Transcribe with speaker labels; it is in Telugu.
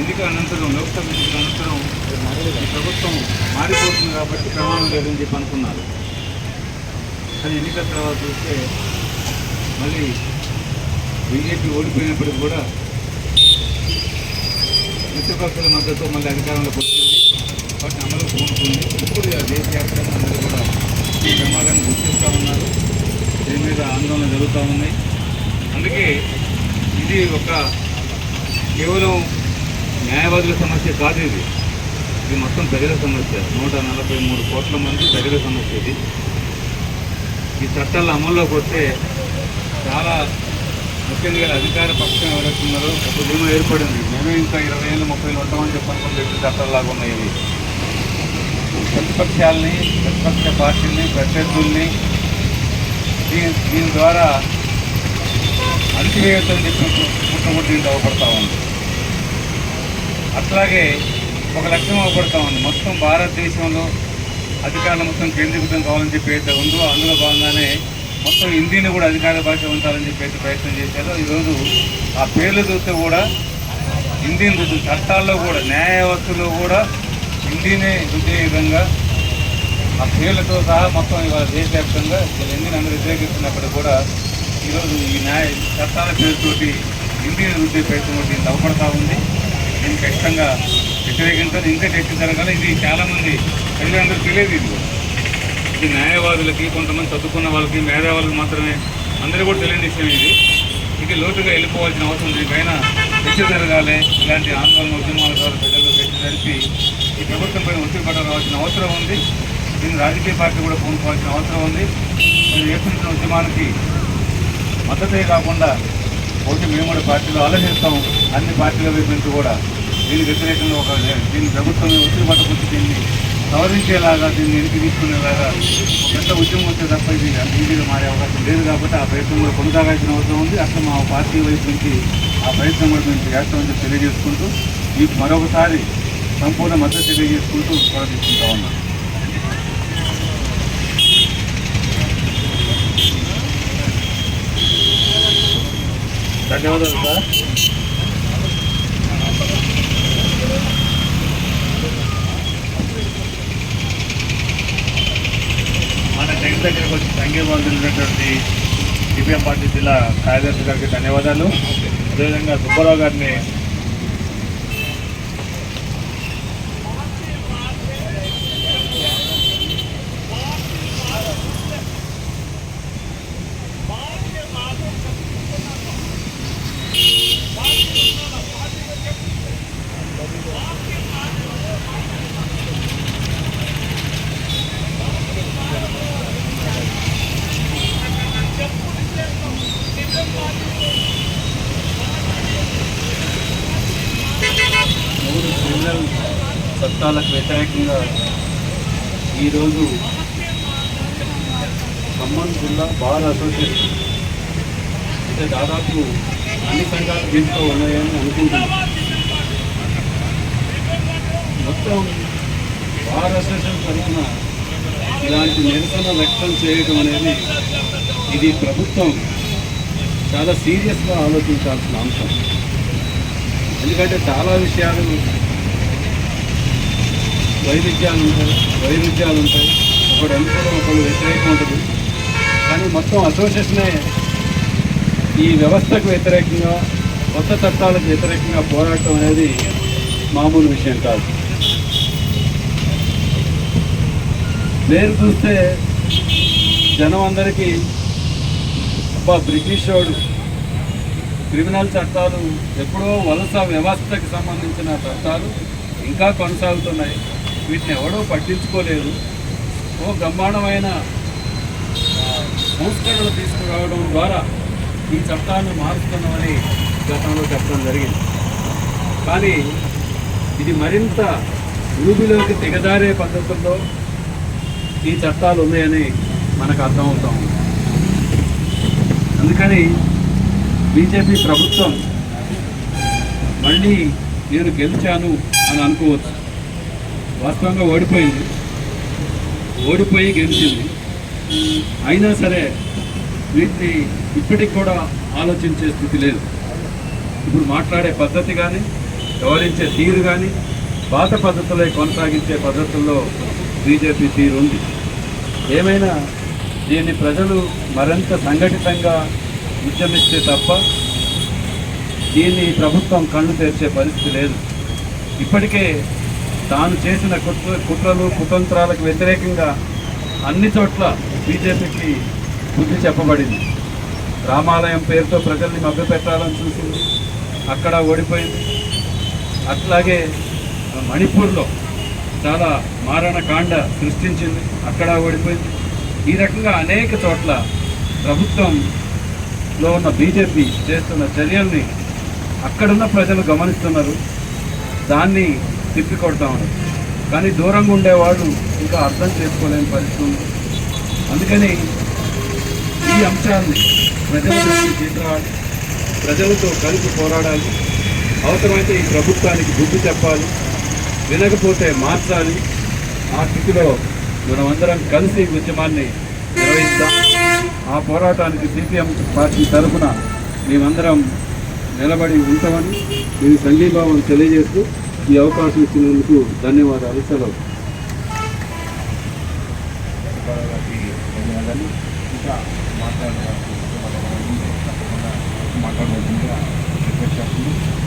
Speaker 1: ఎన్నిక అనంతరం లోక్సభ ఎన్నిక అనంతరం ప్రభుత్వం మారిపోతుంది కాబట్టి ప్రమాణం లేదని చెప్పి అనుకున్నారు. కానీ ఎన్నికల తర్వాత చూస్తే మళ్ళీ బీజేపీ ఓడిపోయినప్పటికీ కూడా ప్రతిపక్షుల మద్దతు మళ్ళీ అధికారంలోకి వచ్చింది. వాటిని అమలు పూనుకుంది ఇప్పుడు దేశవ్యాప్తంగా అందరూ కూడా ఈ ప్రమాదాన్ని గుర్తిస్తూ ఉన్నారు. దీని మీద ఆందోళన జరుగుతూ ఉన్నాయి. అందుకే ఇది ఒక కేవలం న్యాయవాదుల సమస్య కాదు ఇది. ఇది మొత్తం ప్రజల సమస్య. నూట నలభై మూడు కోట్ల మంది ప్రజల సమస్య ఇది. ఈ చట్టాలు అమల్లోకి వస్తే చాలా ముఖ్యంగా అధికార పక్షం ఎవరైతున్నారో ఒక ధీమా ఏర్పడింది. మేమే ఇంకా ఇరవై ఏళ్ళు ముప్పై ఏళ్ళు ఉంటామని చెప్పనుకున్న చట్టాలు లాగా ఉన్నాయి ఇవి ప్రతిపక్షాలని ప్రతిపక్ష పార్టీల్ని ప్రత్యర్థుల్ని దీని దీని ద్వారా అణచివేయొద్దని చెప్పి పుట్టముట్టి అవపడతా ఉంది. అట్లాగే ఒక లక్ష్యం అవపడతా ఉంది మొత్తం భారతదేశంలో అధికారులు మొత్తం కేంద్రీకృతం కావాలని చెప్పి అయితే ఉందో అందులో భాగంగానే మొత్తం హిందీని కూడా అధికార భాష ఉంచాలని చెప్పి అయితే ప్రయత్నం చేశారు. ఈరోజు ఆ పేర్లు చూస్తే కూడా హిందీని రుద్దు చట్టాల్లో కూడా న్యాయవస్తులో కూడా హిందీనే రుద్దే విధంగా ఆ పేర్లతో సహా మొత్తం ఇవాళ దేశవ్యాప్తంగా హిందీని అందరూ వ్యతిరేకిస్తున్నప్పుడు కూడా ఈరోజు ఈ న్యాయ చట్టాల పేరుతోటి హిందీని వృద్ధి ప్రయత్నం ఒకటి అవపడతా ఉంది. దీనికి ఖచ్చితంగా వ్యతిరేకించాలి ఇంకా చర్చ జరగాలి. ఇది చాలామంది ప్రజలందరూ తెలియదు ఇది. ఇది న్యాయవాదులకి కొంతమంది చదువుకున్న వాళ్ళకి మేధావులకు మాత్రమే అందరూ కూడా తెలియని విషయం ఇది. ఇది లోతుగా వెళ్ళిపోవాల్సిన అవసరం దీనిపైన చర్చ జరగాలి. ఇలాంటి ఆందోళన ఉద్యమాల ద్వారా ప్రజల్లో చర్చ జరిపి ఈ ప్రభుత్వంపై ఒత్తిడి పడవలసిన అవసరం ఉంది. దీన్ని రాజకీయ పార్టీ కూడా పూనుకోవాల్సిన అవసరం ఉంది. మీరు చేస్తున్న ఉద్యమానికి మద్దతే కాకుండా ఒకటి మేము కూడా పార్టీలో ఆలోచిస్తాం అన్ని పార్టీల వైపు నుంచి కూడా దీనికి వ్యతిరేకంగా ఒక దీన్ని ప్రభుత్వం ఒత్తిడి పట్టకొచ్చి దీన్ని సవరించేలాగా దీన్ని వెనక్కి తీసుకునేలాగా పెద్ద ఉద్యమం వస్తే తప్ప ఇది అంత ఈజీగా మారే అవకాశం లేదు కాబట్టి ఆ ప్రయత్నం కూడా కొనసాగాల్సిన అవసరం ఉంది. అసలు మా పార్టీ వైపు నుంచి ఆ ప్రయత్నం కూడా మేము చేస్తామని చెప్పి తెలియజేసుకుంటూ మీకు మరొకసారి సంపూర్ణ మద్దతు తెలియజేసుకుంటూ ప్రార్థిస్తుంటా ఉన్నాం. ధన్యవాదాలు సార్. టెంట్ వచ్చి సంఘీభావం సిపిఎం పార్టీ జిల్లా కార్యదర్శి గారికి ధన్యవాదాలు. అదేవిధంగా సుబ్బారావు గారిని
Speaker 2: చట్టాలకు వ్యతిరేకంగా ఈరోజు ఖమ్మం జిల్లా బార్ అసోసియేషన్ అంటే దాదాపు అన్ని సంఘాలు దీంట్లో ఉన్నాయని అనుకుంటున్నాం. మొత్తం బార్ అసోసియేషన్ తరఫున ఇలాంటి నిరసన వ్యక్తం చేయడం అనేది ఇది ప్రభుత్వం చాలా సీరియస్గా ఆలోచించాల్సిన అంశం. ఎందుకంటే చాలా విషయాలు వైవిధ్యాలు ఉంటాయి వైరుధ్యాలు ఉంటాయి. ఒకడు అనుకూలం ఒకడు వ్యతిరేకం ఉంటుంది. కానీ మొత్తం అసోసియేషనే ఈ వ్యవస్థకు వ్యతిరేకంగా కొత్త చట్టాలకు వ్యతిరేకంగా పోరాటం అనేది మామూలు విషయం కాదు. నేను చూస్తే జనం అందరికీ అబ్బా బ్రిటిష్ వాడు క్రిమినల్ చట్టాలు ఎప్పుడో వలస వ్యవస్థకు సంబంధించిన చట్టాలు ఇంకా కొనసాగుతున్నాయి. వీటిని ఎవడో పట్టించుకోలేదు. ఓ బ్రహ్మాండమైన సంస్కరణలు తీసుకురావడం ద్వారా ఈ చట్టాన్ని మారుస్తున్నామని గతంలో చెప్పడం జరిగింది. కానీ ఇది మరింత ఊబిలోకి దిగజారే పద్ధతుల్లో ఈ చట్టాలు ఉన్నాయని మనకు అర్థమవుతా ఉంది. అందుకని బీజేపీ ప్రభుత్వం మళ్ళీ నేను గెలిచాను అని అనుకోవచ్చు. వాస్తవంగా ఓడిపోయింది. ఓడిపోయి గెలిచింది. అయినా సరే వీటిని ఇప్పటికి కూడా ఆలోచించే స్థితి లేదు. ఇప్పుడు మాట్లాడే పద్ధతి కానీ
Speaker 1: వ్యవహరించే తీరు కానీ పాత పద్ధతులే కొనసాగించే పద్ధతుల్లో బీజేపీ తీరు ఉంది. ఏమైనా దీన్ని ప్రజలు మరింత సంఘటితంగా ఉద్యమిస్తే తప్ప దీన్ని ప్రభుత్వం కళ్ళు తెరిచే పరిస్థితి లేదు. ఇప్పటికే తాను చేసిన కుట్ర కుట్రలు కుతంత్రాలకు వ్యతిరేకంగా అన్ని చోట్ల బీజేపీకి బుద్ధి చెప్పబడింది. రామాలయం పేరుతో ప్రజల్ని మభ్యపెట్టాలని చూసింది. అక్కడ ఓడిపోయింది. అట్లాగే మణిపూర్లో చాలా మారణకాండ సృష్టించింది. అక్కడ ఓడిపోయింది. ఈ రకంగా అనేక చోట్ల ప్రభుత్వంలో ఉన్న బీజేపీ చేస్తున్న చర్యల్ని అక్కడున్న ప్రజలు గమనిస్తున్నారు. దాన్ని తిప్పికొడతా ఉన్నారు కానీ దూరంగా ఉండేవాళ్ళు ఇంకా అర్థం చేసుకోలేని పరిస్థితి ఉంది అందుకని ఈ అంశాన్ని ప్రజల దృష్టికి తీసుకురావాలి ప్రజలతో కలిసి పోరాడాలి. అవసరమైతే ఈ ప్రభుత్వానికి బుద్ధి చెప్పాలి. వినకపోతే మార్చాలి. ఆ స్థితిలో మనమందరం కలిసి ఉద్యమాన్ని నిర్వహిస్తాం ఆ పోరాటానికి సిపిఎం పార్టీ తరఫున మేమందరం నిలబడి ఉంటామని నేను సంఘీభావం తెలియజేస్తూ ఈ అవకాశం ఇచ్చినందుకు ధన్యవాదాలు. సెలవు.
Speaker 3: గారికి